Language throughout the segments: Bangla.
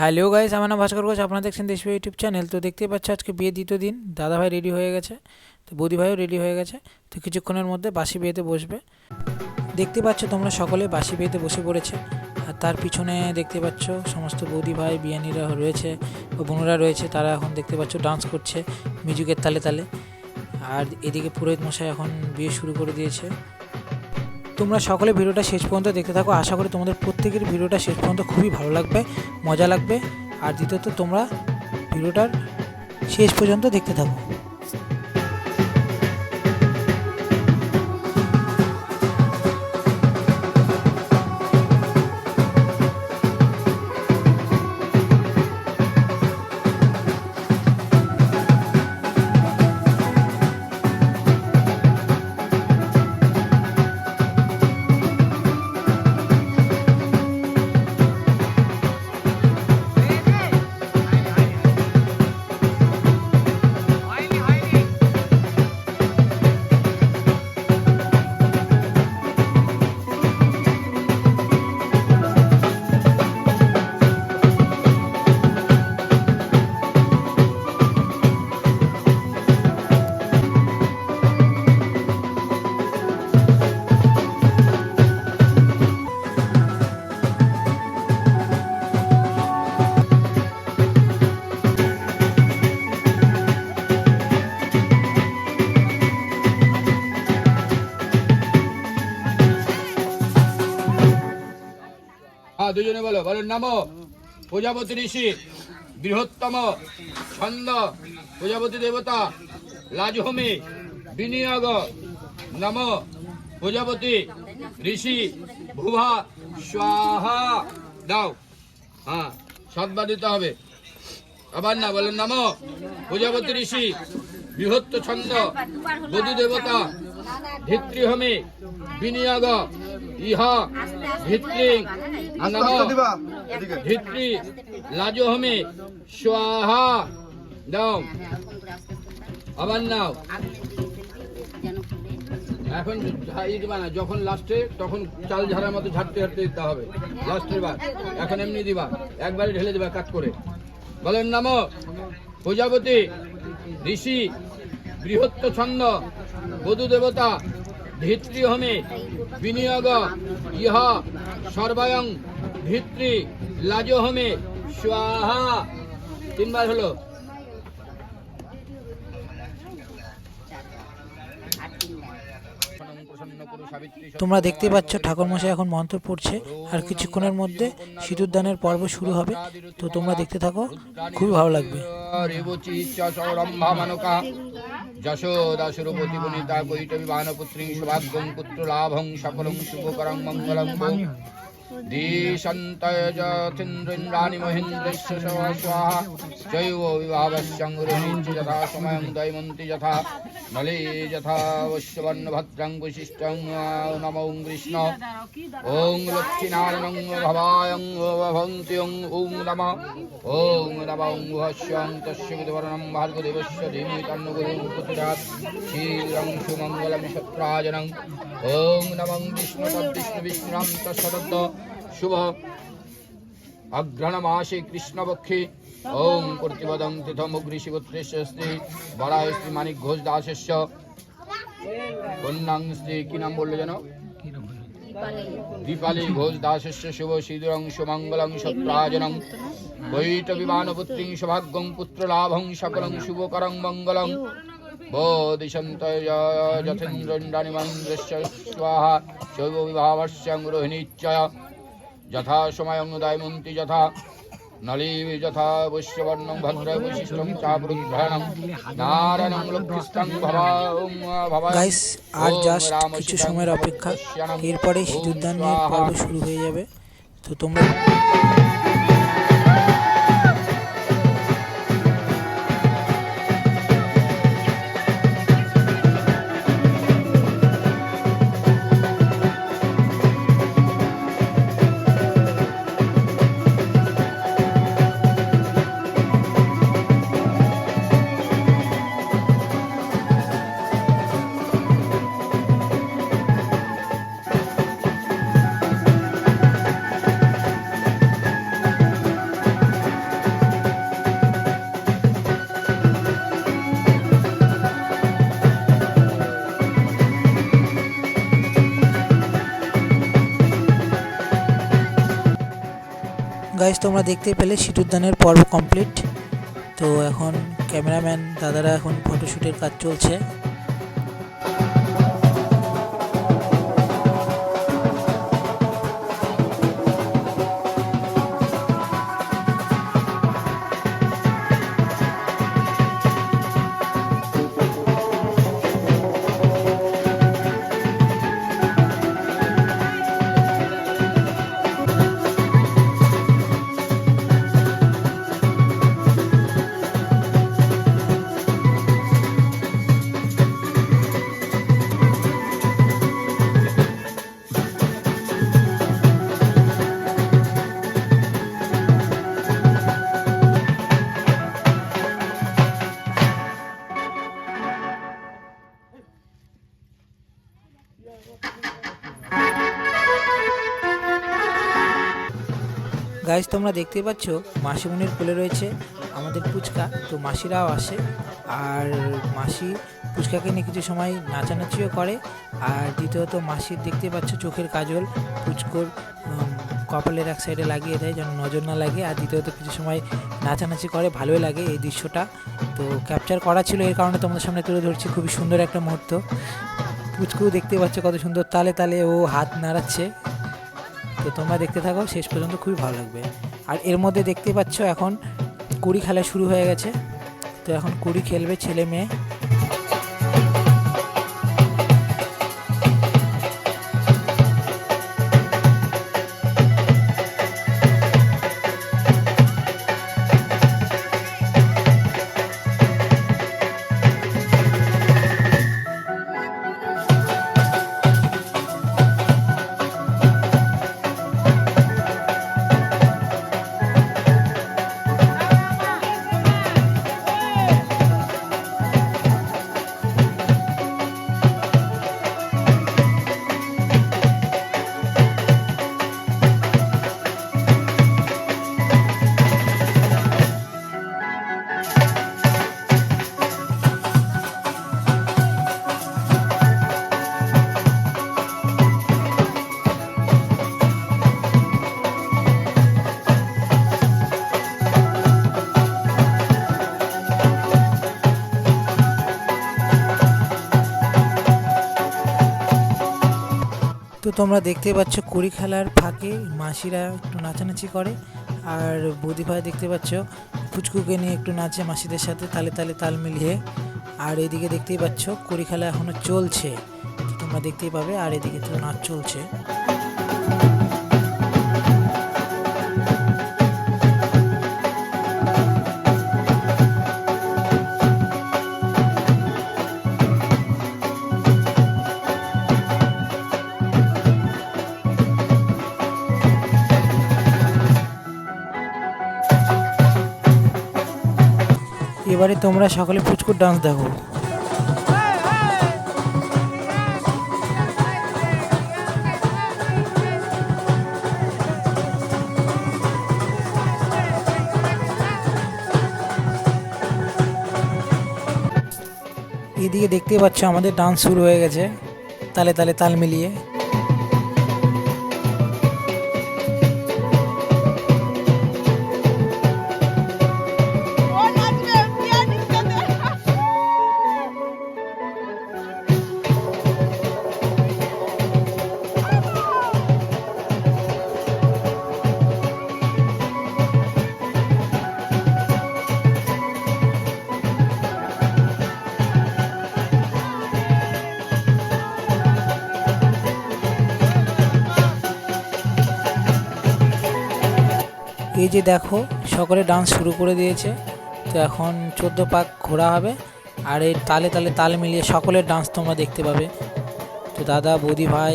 হ্যালো গাইস আমার নাম ভাস্কর ঘোষ, আপনারা দেখছেন দেশ ইউটিউব চ্যানেল। তো দেখতেই পাচ্ছ আজকে বিয়ে দ্বিতীয় দিন। দাদাভাই রেডি হয়ে গেছে। তো বৌদিভাইও রেডি হয়ে গেছে। তো কিছুক্ষণের মধ্যে বাসি বিয়েতে বসবে। দেখতে পাচ্ছ তোমরা সকলে বাসি বিয়েতে বসে পড়েছে। আর তার পিছনে দেখতে পাচ্ছ সমস্ত বৌদি ভাই বিয়ানিরা রয়েছে বোনরা রয়েছে। তারা এখন দেখতে পাচ্ছ ডান্স করছে মিউজিকের তালে তালে। আর এদিকে পুরোহিত মশাই এখন বিয়ে শুরু করে দিয়েছে। তোমরা সকলে ভিডিওটা শেষ পর্যন্ত দেখতে থাকো। আশা করি তোমাদের প্রত্যেকের ভিডিওটা শেষ পর্যন্ত খুবই ভালো লাগবে, মজা লাগবে। আর দ্বিতীয়ত তোমরা ভিডিওটার শেষ পর্যন্ত দেখতে থাকো। দুজনে বলো বলো নাম প্রজাপতি ঋষি, বৃহত্তম ছন্দ, প্রজাপতি দেবতা লাজহমি বিনিয়োগ, নাম, প্রজাপতি, ঋষি, ভুভা, স্বাহা। দাও। হ্যাঁ সাতবার দিতে হবে। আবার না বলেন নাম প্রজাপতি ঋষি বৃহত্ত ছন্দ, বধু দেবতা ধিত্রিহমে বিনিয়োগ ইহা নম ধিত্রি লাজহমে স্বাহা দাও। আবার নাও। এখন ই দিবা না যখন লাস্টে তখন চাল ঝাড়ার মতো ঝাড়তে ঝাড়তে দিতে হবে। লাস্টের বার এখন এমনি দিবা। একবারে ঢেলে দিবা কাট করে। বলেন নাম। প্রজাপতি ঋষি বৃহত্ত ছন্দ বধু দেবতা ধিত্রি হমে বিনিয়োগ ইহ সর্বায়ং ভিত্তি লাজহমে স্বাহা। তিনবার হলো। তোমরা দেখতে পাচ্ছ ঠাকুর মশাই এখন মন্ত্র পড়ছে, আর কিছুক্ষণের মধ্যে সিঁদুর সিঁদুরদানের পর্ব শুরু হবে। তো তোমরা দেখতে থাকো, খুবই ভালো লাগবে। কৈটবি বানপুত্রী সৌভাগ্যং শুভকরং মঙ্গলং দেশন্তয়জথিন্দ্রিন্দ্রাণি মহেন্দ্রস্য স্বাহা জৈব বিভাবস্যঙ্গুরণীচ যথা সময়ং দৈমন্তি যথা নলে যথা বৈশ্যবর্ণ ভদ্রং বৈশিষ্ট্যং নমো কৃষ্ণ ওং লক্ষ্মীনারায়ণং ভবায়ং ভবন্ত্যং ওং নম ওং নম ভস্যং তস্য ভার্গদেবস্য ধীমি তন্নগুরুং পুত্রাৎ শ্রীরং সুমঙ্গলম সত্রাজনং ওং নমং বিষ্ণু তদ্বিষ্ণু বিষ্ণুরাম শুভ। অগ্রহণমাসে কৃষ্ণপক্ষে ওং কর্তৃপদং তীর্থমুগ্রীষিপুত্রেশ্য স্ত্রী বরায় শ্রী মানিক ঘোষ দাসস্য কন্যাং স্ত্রী কি নাম বলল যেন দীপালি ঘোষ দাসস্য শুভ সিদুরং সুমঙ্গলং সত্রাজনং বৈট বিমানপুত্রী সৌভাগ্যং পুত্রলাভং সকলং শুভকরং মঙ্গলং বোধিশন্ত যথেন্দ্রাণি মন্দ্রস্য স্বাহা শৈব বিভাবস্যং রোহিণীচ্চয় যথা সময়ং দায়মন্তি যথা নলী যথা বৈশ্যবর্ণ ভদ্র বৈশিষ্ট্যং নারায়ণং লক্ষ্মীস্তং গাইস আর জাস্ট কিছু সময়ের অপেক্ষা। এরপরে সিঁদুরদানের পর্ব শুরু হয়ে যাবে। তো তোমরা গাইজ তোমরা দেখতে পেলে সিঁদুরদানের পর্ব কমপ্লিট তো এখন ক্যামেরাম্যান দাদারা এখন ফটোশ্যুটের কাজ চলছে। গাইজ, তোমরা দেখতে পাচ্ছ, মাসিমণির কোলে রয়েছে আমাদের পুচকা। তো মাসিরাও আসে। আর মাসি পুচকাকে নিয়ে কিছু সময় নাচানাচিও করে। আর দ্বিতীয়ত মাসির দেখতে পাচ্ছ চোখের কাজল পুচকোর কপালের এক সাইডে লাগিয়ে দেয়, যেন নজর না লাগে। আর দ্বিতীয়ত, কিছু সময় নাচানাচি করে, ভালোই লাগে এই দৃশ্যটা। তো ক্যাপচার করা ছিল, এর কারণে তোমাদের সামনে তুলে ধরছি, খুবই সুন্দর একটা মুহূর্ত। পুচকুও দেখতে পাচ্ছ কত সুন্দর, তালে তালে ও হাত নাড়াচ্ছে। তো তোমরা দেখতে থাকো, শেষ পর্যন্ত খুবই ভালো লাগবে। আর এর মধ্যে দেখতে পাচ্ছ এখন কুড়ি খেলা শুরু হয়ে গেছে। তো এখন কুড়ি খেলবে ছেলে মেয়ে তো তোমরা দেখতে পাচ্ছ কুড়ি খেলার ফাঁকে মাসিরা একটু নাচানাচি করে, আর বৌদি ভাই দেখতে পাচ্ছ ফুচকুকে নিয়ে একটু নাচে মাসিদের সাথে তালে তালে তাল মিলিয়ে, আর এদিকে দেখতেই পাচ্ছ কুড়ি খেলা এখনও চলছে। তোমরা দেখতেই পাবে, আর এদিকে তো নাচ চলছে। এবারে তোমরা সকলে পুচকুর ডান্স দেখো। এদিকে দেখতে পাচ্ছ আমাদের ডান্স শুরু হয়ে গেছে। তালে তালে তাল মিলিয়ে। এই যে দেখো, সকলে ডান্স শুরু করে দিয়েছে। তো এখন চোদ্দ পাক ঘোরা হবে। আর এই তালে তালে তাল মিলিয়ে সকলের ডান্স তোমরা দেখতে পাবে। তো দাদা, বৌদি ভাই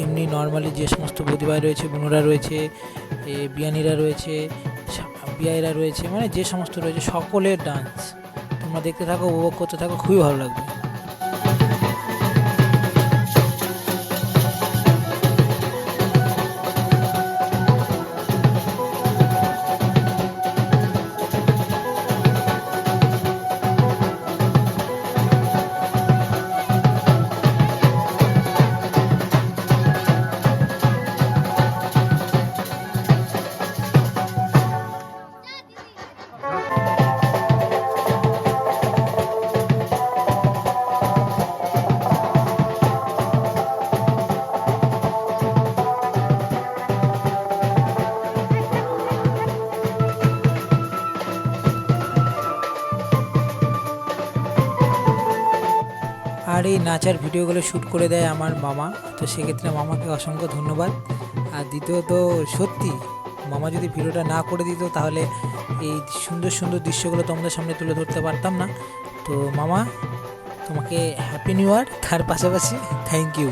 এমনি নর্মালি যে সমস্ত বৌদি ভাই রয়েছে, বোনরা রয়েছে বিয়ানিরা রয়েছে বিয়াইরা রয়েছে মানে যে সমস্ত রয়েছে, সকলের ডান্স তোমরা দেখতে থাকো, উপভোগ করতে থাকো, খুবই ভালো লাগবে। এই নাচার ভিডিওগুলো শ্যুট করে দেয় আমার মামা। তো সেক্ষেত্রে মামাকে অসংখ্য ধন্যবাদ। আর দ্বিতীয়ত, সত্যি, মামা যদি ভিডিওটা না করে দিত তাহলে এই সুন্দর সুন্দর দৃশ্যগুলো তোমাদের সামনে তুলে ধরতে পারতাম না। তো মামা, তোমাকে হ্যাপি নিউ ইয়ার তার পাশাপাশি থ্যাংক ইউ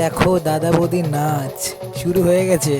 দেখো দাদা বৌদির নাচ শুরু হয়ে গেছে।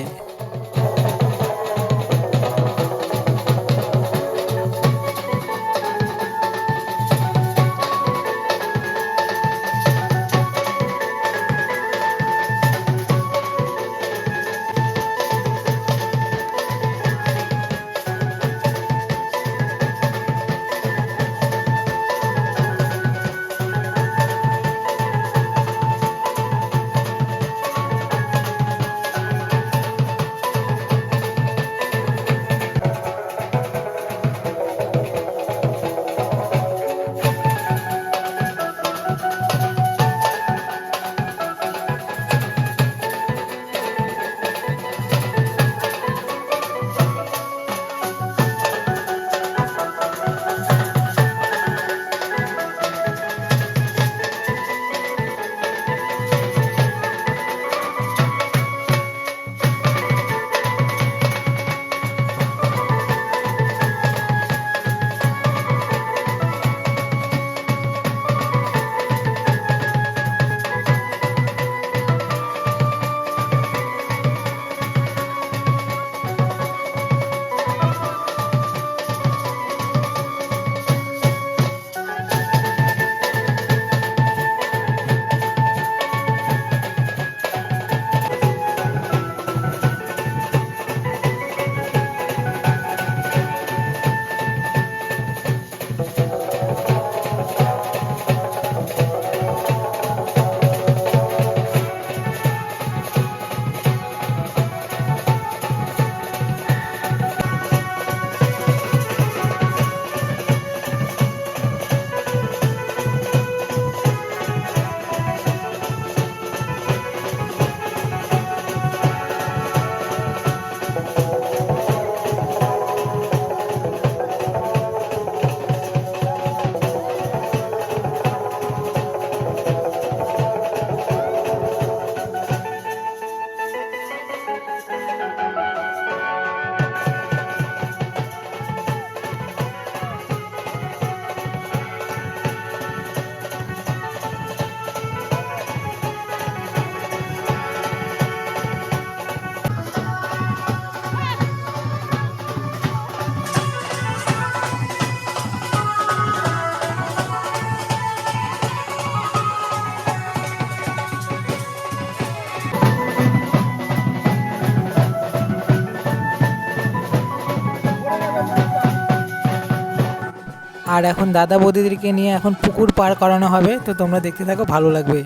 আর এখন দাদা বৌদিদেরকে নিয়ে এখন পুকুর পার করানো হবে, তো তোমরা দেখতে থাকো, ভালো লাগবে।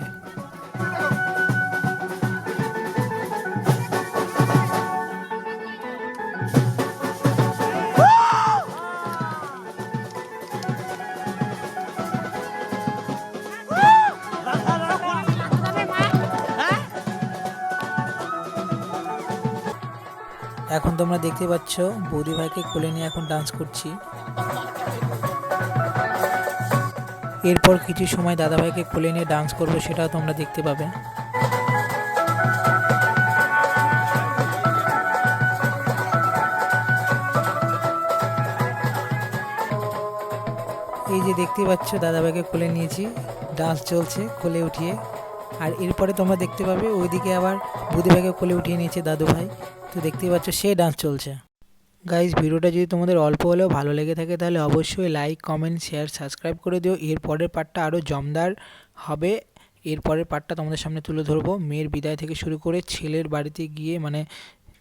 এখন তোমরা দেখতে পাচ্ছ, বৌদি ভাইকে কোলে নিয়ে এখন ডান্স করছি। এরপর কিছু সময় দাদাভাইকে কোলে নিয়ে ডান্স করব, সেটাও তোমরা দেখতে পাবে। এই যে দেখতে পাচ্ছ, দাদাভাইকে কোলে নিয়েছি। ডান্স চলছে, কোলে উঠিয়ে। আর এরপরে তোমরা দেখতে পাবে, ওইদিকে আবার বুদিভাইকে কোলে উঠিয়ে নিয়েছে দাদু ভাই তো দেখতেই পাচ্ছ, সে ডান্স চলছে। গাইজ ভিডিওটা যদি তোমাদের অল্প হলেও ভালো লেগে থাকে, তাহলে অবশ্যই লাইক কমেন্ট শেয়ার সাবস্ক্রাইব করে দিও। এর পরের পার্টটা আরও জমদার হবে। এরপরের পার্টটা তোমাদের সামনে তুলে ধরবো। মেয়ের বিদায় থেকে শুরু করে ছেলের বাড়িতে গিয়ে মানে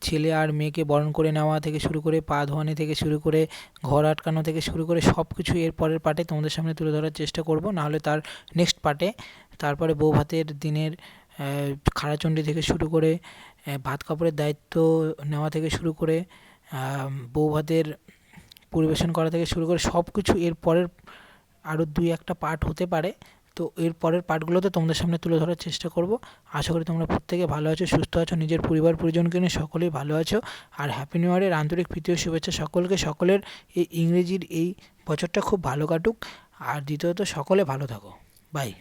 ছেলে আর মেয়েকে বরণ করে নেওয়া থেকে শুরু করে, পা ধোয়ানি থেকে শুরু করে, ঘর আটকানো থেকে শুরু করে সব কিছু এর পরের পার্টে তোমাদের সামনে তুলে ধরার চেষ্টা করব। নাহলে তার নেক্সট পার্টে তারপরে বউ ভাতের দিনের খাড়াচণ্ডী থেকে শুরু করে ভাত কাপড়ের দায়িত্ব নেওয়া থেকে শুরু করে আহ, বউ ভাতের পরিবেশন করা থেকে শুরু করে সব কিছু এর পরের আরও দুই একটা পার্ট হতে পারে। তো এর পরের পার্টগুলোতে তোমাদের সামনে তুলে ধরার চেষ্টা করব। আশা করি তোমরা প্রত্যেকে ভালো আছো সুস্থ আছো নিজের পরিবার পরিজনকে নিয়ে সকলেই ভালো আছো। আর হ্যাপি নিউ ইয়ারের আন্তরিক প্রীতি ও শুভেচ্ছা সকলকে। সকলের এই ইংরেজির এই বছরটা খুব ভালো কাটুক। আর দ্বিতীয়ত সকলে ভালো থাকো। বাই